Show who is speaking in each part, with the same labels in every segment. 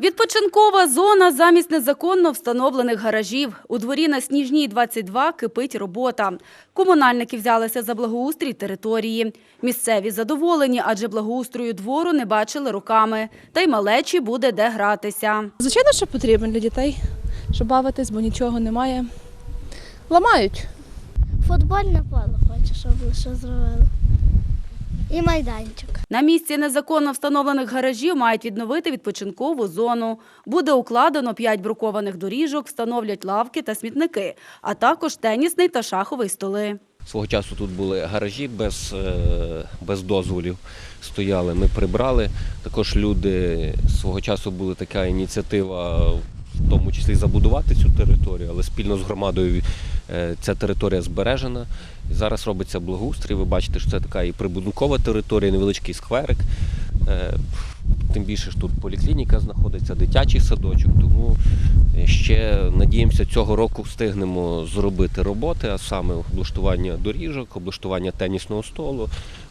Speaker 1: Відпочинкова зона замість незаконно встановлених гаражів. У дворі на Сніжній 22 кипить робота. Комунальники взялися за благоустрій території. Місцеві задоволені, адже благоустрою двору не бачили роками. Та й малечі буде де гратися.
Speaker 2: Звичайно, що потрібен для дітей, щоб бавитись, бо нічого немає. Ламають.
Speaker 3: Футбольне поле хочу, щоб лише зробили. І майданчик.
Speaker 1: На місці незаконно встановлених гаражів мають відновити відпочинкову зону. Буде укладено 5 брукованих доріжок, встановлять лавки та смітники, а також тенісний та шаховий столи.
Speaker 4: Свого часу тут були гаражі без, е, без дозволів. Стояли, ми прибрали. Також люди свого часу була така ініціатива, в тому числі забудувати цю територію, але спільно з громадою е, ця територія збережена. Зараз робиться благоустрій. Ви бачите, що це така і прибудинкова територія, невеличкий скверик. Е, Тим більше ж тут поліклініка знаходиться, дитячий садочок. Тому ще надіємося, цього року встигнемо зробити роботи, а саме облаштування доріжок, облаштування тенісного столу,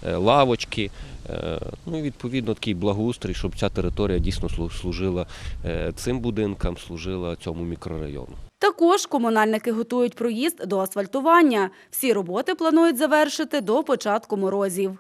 Speaker 4: е, лавочки. е, Ну і відповідно такий благоустрій, щоб ця територія дійсно слу- служила е, цим будинкам, служила цьому мікрорайону.
Speaker 1: Також комунальники готують проїзд до асфальтування. Всі роботи планують завершити до початку морозів.